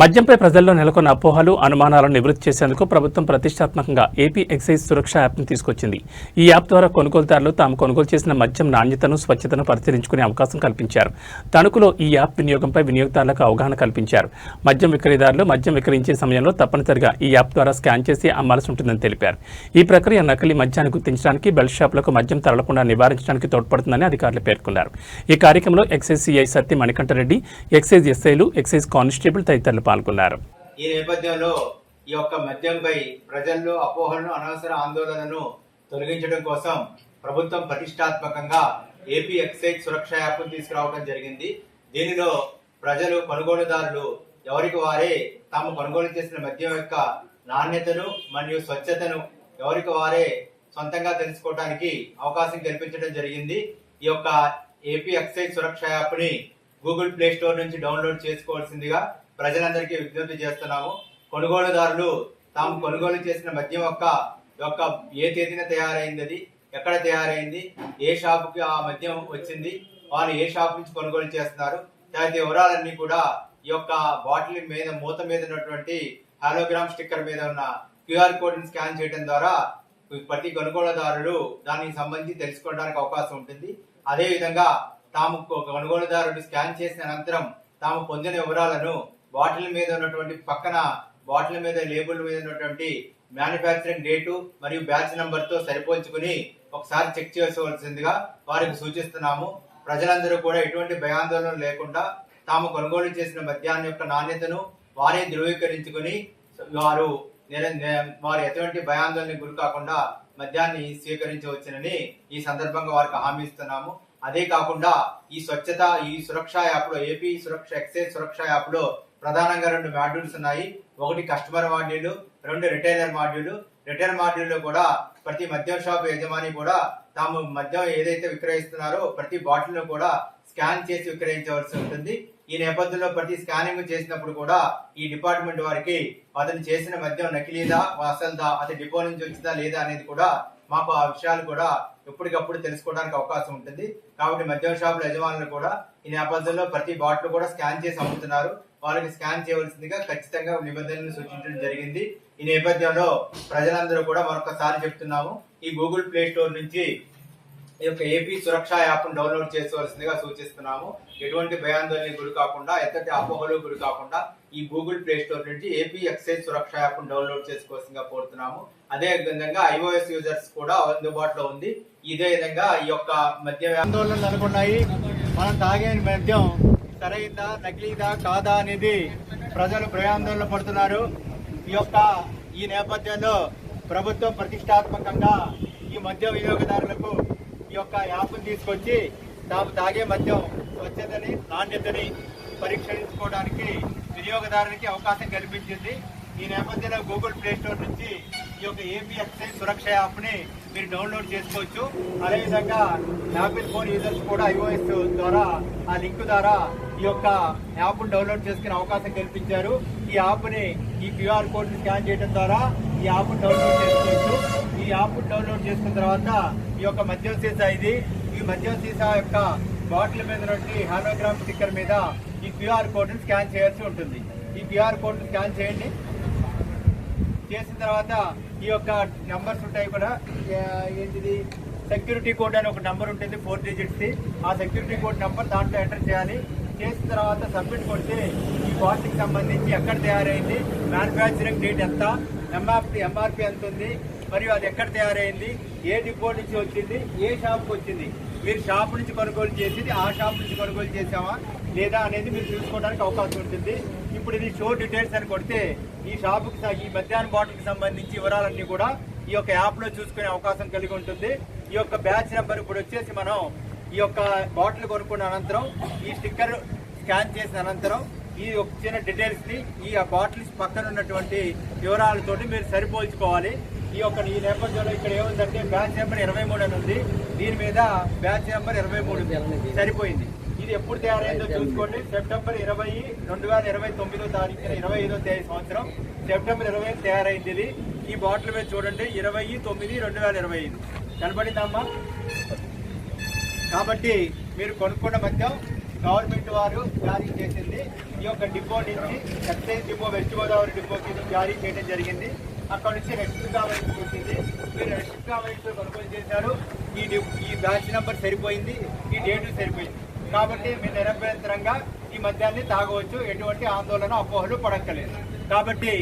మద్యంపై ప్రజల్లో నెలకొన్న అపోహలు అనుమానాలను నివృత్తి చేసేందుకు ప్రభుత్వం ప్రతిష్టాత్మకంగా ఏపీ ఎక్సైజ్ సురక్ష యాప్ను తీసుకొచ్చింది. ఈ యాప్ ద్వారా కొనుగోలుదారులు తాము కొనుగోలు చేసిన మద్యం నాణ్యతను స్వచ్ఛతను పరిశీలించుకునే అవకాశం కల్పించారు. తణుకులో ఈ యాప్ వినియోగంపై వినియోగదారులకు అవగాహన కల్పించారు. మద్యం విక్రయదారులు మద్యం విక్రయించే సమయంలో తప్పనిసరిగా ఈ యాప్ ద్వారా స్కాన్ చేసి అమ్మాల్సి ఉంటుందని తెలిపారు. ఈ ప్రక్రియ నకిలీ మద్యాన్ని గుర్తించడానికి బెల్ట్ షాపులకు మద్యం తరలకుండా నివారించడానికి తోడ్పడుతుందని అధికారులు పేర్కొన్నారు. ఈ కార్యక్రమంలో excise CI Satya Manikanta Reddy excise ఎస్ఐలు ఎక్సైజ్ కానిస్టేబుల్ తదితరులు పాల్గొన్నారు. ఈ నేపథ్యంలో ఈ యొక్క మద్యంపై ప్రజల్లో అపోహలను అనవసర ఆందోళనను తొలగించడం కోసం ప్రభుత్వం ప్రతిష్టాత్మకంగా ఏపీ ఎక్సైజ్ సురక్ష యాప్ను తీసుకురావడం జరిగింది. దీనిలో ప్రజలు కొనుగోలుదారులు ఎవరికి వారే తాము కొనుగోలు చేసిన మద్యం యొక్క నాణ్యతను మరియు స్వచ్ఛతను ఎవరికి వారే సొంతంగా తెలుసుకోవడానికి అవకాశం కల్పించడం జరిగింది. ఈ యొక్క ఏపీ ఎక్సైజ్ సురక్ష యాప్ని గూగుల్ ప్లే స్టోర్ నుంచి డౌన్లోడ్ చేసుకోవాల్సిందిగా ప్రజలందరికీ విజ్ఞప్తి చేస్తున్నాము. కొనుగోలుదారులు తాము కొనుగోలు చేసిన మద్యం యొక్క యొక్క ఏ తేదీన తయారైంది అది ఎక్కడ తయారైంది ఏ షాపుకి ఆ మద్యం వచ్చింది వారు ఏ షాప్ నుంచి కొనుగోలు చేస్తున్నారు. తదితర వివరాలన్నీ కూడా ఈ యొక్క బాటిల్ మీద మూత మీద ఉన్నటువంటి హాలోగ్రామ్ స్టిక్కర్ మీద ఉన్న క్యూఆర్ కోడ్ని స్కాన్ చేయడం ద్వారా ప్రతి కొనుగోలుదారులు దానికి సంబంధించి తెలుసుకోవడానికి అవకాశం ఉంటుంది. అదేవిధంగా తాము కొనుగోలుదారుడు స్కాన్ చేసిన అనంతరం తాము పొందిన వివరాలను బాటిల్ మీద ఉన్నటువంటి పక్కన బాటిల్ మీద లేబుల్ మీద ఉన్నటువంటి మ్యానుఫ్యాక్చరింగ్ డేటు మరియు బ్యాచ్ నెంబర్తో సరిపోల్చుకుని ఒకసారి చెక్ చేసుకోవాల్సిందిగా వారికి సూచిస్తున్నాము. ప్రజలందరూ కూడా ఎటువంటి భయాందోళన లేకుండా తాము కొనుగోలు చేసిన మద్యాన్ని యొక్క నాణ్యతను వారే ధృవీకరించుకుని వారు వారు ఎటువంటి భయాందోళనకు గురి కాకుండా మద్యాన్ని స్వీకరించవచ్చునని ఈ సందర్భంగా వారికి హామీ ఇస్తున్నాము. అదే కాకుండా ఈ స్వచ్ఛత ఈ సురక్ష యాప్లో ఏపీ సురక్ష ఎక్సైజ్ సురక్ష యాప్లో ప్రధానంగా రెండు మాడ్యూల్స్ ఉన్నాయి. ఒకటి కస్టమర్ మాడ్యూల్ రెండు రిటైలర్ మాడ్యూల్. రిటైల్ మాడ్యూల్లో కూడా ప్రతి మద్యం షాప్ యజమాని కూడా తాము మద్యం ఏదైతే విక్రయిస్తున్నారో ప్రతి బాటిల్ను కూడా స్కాన్ చేసి విక్రయించవలసి ఉంటుంది. ఈ నేపథ్యంలో ప్రతి స్కానింగ్ చేసినప్పుడు కూడా ఈ డిపార్ట్మెంట్ వారికి అతను చేసిన మద్యం నకిలీదా అసలుదా అతని డిపో నుంచి వచ్చిందా లేదా అనేది కూడా మాకు ఆ విషయాలు కూడా ఎప్పటికప్పుడు తెలుసుకోవడానికి అవకాశం ఉంటుంది. కాబట్టి మద్యం షాపుల యజమానులు కూడా ఈ నేపథ్యంలో ప్రతి బాటిల్ కూడా స్కాన్ చేసి అమ్ముతున్నారు. వాళ్ళకి స్కాన్ చేయవలసిందిగా ఖచ్చితంగా నిబంధనలు సూచించడం జరిగింది. ఈ నేపథ్యంలో ప్రజలందరూ కూడా మరొకసారి చెప్తున్నాము. ఈ గూగుల్ ప్లే స్టోర్ నుంచి ఈ యొక్క ఏపీ సురక్ష యాప్ను డౌన్లోడ్ చేసుకోవాల్సిందిగా సూచిస్తున్నాము. ఎటువంటి భయాందోళనకి గురి కాకుండా ఎంతటి అపోహలు గురి కాకుండా ఈ గూగుల్ ప్లే స్టోర్ నుంచి ఏపీ ఎక్సైజ్ సురక్ష యాప్ను డౌన్లోడ్ చేసుకోవాల్సిందిగా కోరుతున్నాము. అదే విధంగా ఐఓఎస్ యూజర్స్ కూడా అందుబాటులో ఉంది. ఇదే విధంగా ఈ యొక్క మద్య ఆందోళనలు అనుకున్నాయి. మనం తాగే మద్యం సరైందా నకిలీదా కాదా అనేది ప్రజలు భయాందోళన పడుతున్నారు. ఈ యొక్క ఈ నేపథ్యంలో ప్రభుత్వం ప్రతిష్టాత్మకంగా ఈ మద్య వినియోగదారులకు ఈ యొక్క యాప్ను తీసుకొచ్చి తాము తాగే మద్యం స్వచ్ఛతని నాణ్యతని పరీక్షించుకోవడానికి వినియోగదారునికి అవకాశం కల్పించింది. ఈ నేపథ్యంలో గూగుల్ ప్లే స్టోర్ నుంచి ఈ యొక్క ఏపీ ఎక్సైజ్ సురక్ష యాప్ని మీరు డౌన్లోడ్ చేసుకోవచ్చు. అదేవిధంగా యాపిల్ ఫోన్ యూజర్స్ కూడా ఐఓఎస్ ద్వారా ఆ లింక్ ద్వారా ఈ యొక్క యాప్ డౌన్లోడ్ చేసుకునే అవకాశం కల్పించారు. ఈ యాప్ని ఈ క్యూఆర్ కోడ్ స్కాన్ చేయడం ద్వారా ఈ యాప్ డౌన్లోడ్ చేసుకోవచ్చు. ఈ యాప్ డౌన్లోడ్ చేసుకున్న తర్వాత ఈ యొక్క మద్యం సీసా ఇది. ఈ మద్యం సీసా యొక్క బాటిల్ మీద నుండి హాలోగ్రామ్ స్టిక్కర్ మీద ఈ క్యూఆర్ కోడ్ స్కాన్ చేయాల్సి ఉంటుంది. ఈ క్యూఆర్ కోడ్ స్కాన్ చేయండి. చేసిన తర్వాత ఈ యొక్క నెంబర్స్ ఉంటాయి కూడా. ఏంటిది? సెక్యూరిటీ కోడ్ అని ఒక నెంబర్ ఉంటుంది ఫోర్ డిజిట్స్ ఆ సెక్యూరిటీ కోడ్ నెంబర్ దాంట్లో ఎంటర్ చేయాలి. చేసిన తర్వాత సబ్మిట్ కొడితే ఈ బాటిల్కి సంబంధించి ఎక్కడ తయారైంది? మ్యానుఫ్యాక్చరింగ్ డేట్ ఎంత? ఎంఆర్పి ఎంఆర్పి ఎంత ఉంది? మరియు అది ఎక్కడ తయారైంది? ఏ డిపో నుంచి వచ్చింది? ఏ షాప్కి వచ్చింది? మీరు షాప్ నుంచి కొనుగోలు చేసింది ఆ షాప్ నుంచి కొనుగోలు చేసామా లేదా అనేది మీరు చూసుకోవడానికి అవకాశం ఉంటుంది. ఇప్పుడు ఇది షో డీటెయిల్స్ అని కొడితే ఈ షాపుకి ఈ మధ్యాహ్న బాటిల్కి సంబంధించి వివరాలన్నీ కూడా ఈ యొక్క యాప్లో చూసుకునే అవకాశం కలిగి ఉంటుంది. ఈ యొక్క బ్యాచ్ నెంబర్ ఇప్పుడు వచ్చేసి మనం ఈ యొక్క బాటిల్ కొనుక్కున్న అనంతరం ఈ స్టిక్కర్ స్కాన్ చేసిన అనంతరం ఈ వచ్చిన డీటెయిల్స్ని ఈ బాటిల్స్ పక్కన ఉన్నటువంటి వివరాలతోటి మీరు సరిపోల్చుకోవాలి. ఈ యొక్క ఈ నేపథ్యంలో ఇక్కడ ఏముందంటే బ్యాచ్ నెంబర్ ఇరవై మూడు అని ఉంది. దీని మీద బ్యాచ్ నెంబర్ ఇరవై మూడు సరిపోయింది. ఇది ఎప్పుడు తయారైందో చూసుకోండి. సెప్టెంబర్ ఇరవై రెండు వేల ఇరవై తొమ్మిదో తారీఖున ఇరవై ఐదో తేదీ సంవత్సరం. సెప్టెంబర్ ఇరవై తయారైంది ఇది. ఈ బాటిల్ మీద చూడండి. ఇరవై తొమ్మిది రెండు వేల ఇరవై ఐదు. కనబడిందమ్మా కాబట్టి మీరు కొనుక్కున్న మధ్య గవర్నమెంట్ వారు జారీ చేసింది. ఈ యొక్క డిపో నుంచి ఎక్సైజ్ డిపో వెస్ట్ గోదావరి డిపోకి జారీ చేయడం జరిగింది. అక్కడ నుంచి రెస్ట్ కావాల్సి వచ్చింది మీరు రెస్ట్ కావాల్సి కొనుగోలు చేశారు. ఈ ఈ బ్యాచ్ నెంబర్ సరిపోయింది. ఈ డేటు సరిపోయింది. కాబట్టి మీరు నిరభ్యంతరంగా ఈ మద్యాన్ని తాగవచ్చు. ఎటువంటి ఆందోళన అపోహలు పడక్కలేదు కాబట్టి